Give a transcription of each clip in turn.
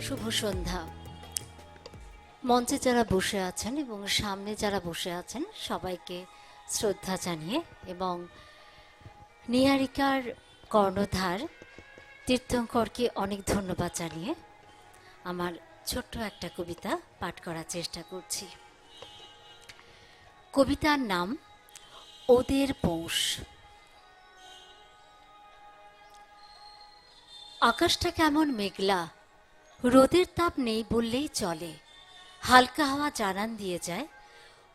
শুভ সন্ধ্যা। মঞ্চে যারা বসে আছেন এবং সামনে যারা বসে আছেন, সবাইকে শ্রদ্ধা জানিয়ে এবং নিহারিকার কর্ণধার তীর্থঙ্করকে অনেক ধন্যবাদ জানিয়ে আমার ছোট্ট একটা কবিতা পাঠ করার চেষ্টা করছি। কবিতার নাম, ওদের পৌষ। আকাশটা কেমন মেঘলা। রোদের তাপ নেই বললেই চলে। হালকা হাওয়া জানান দিয়ে যায়,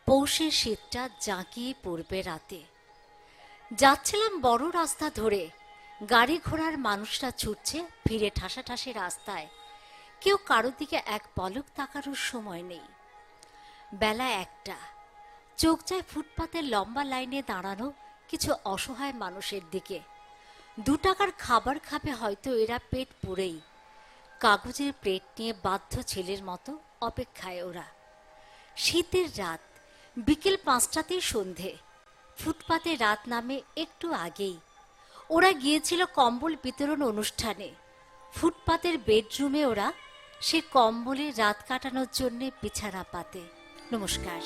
পৌষের শীতটা জাঁকিয়ে পড়বে রাতে। যাচ্ছিলাম বড় রাস্তা ধরে। গাড়ি ঘোড়ার মানুষরা ছুটছে ফিরে ঠাসাঠাসি রাস্তায়। কেউ কারোর দিকে এক পলক তাকানোর সময় নেই। বেলা একটা। চোখ যায় ফুটপাতের লম্বা লাইনে দাঁড়ানো কিছু অসহায় মানুষের দিকে। দু টাকার খাবার খাবে হয়তো এরা পেট পুরেই কাগজের প্লেট নিয়ে বাধ্য ছেলের মতো অপেক্ষায় ওরা। শীতের রাত, বিকেল পাঁচটাতেই সন্ধে। ফুটপাতে রাত নামে একটু আগেই। ওরা গিয়েছিল কম্বল বিতরণ অনুষ্ঠানে। ফুটপাতের বেডরুমে ওরা সে কম্বলে রাত কাটানোর জন্যে বিছানা পাতে নমস্কার।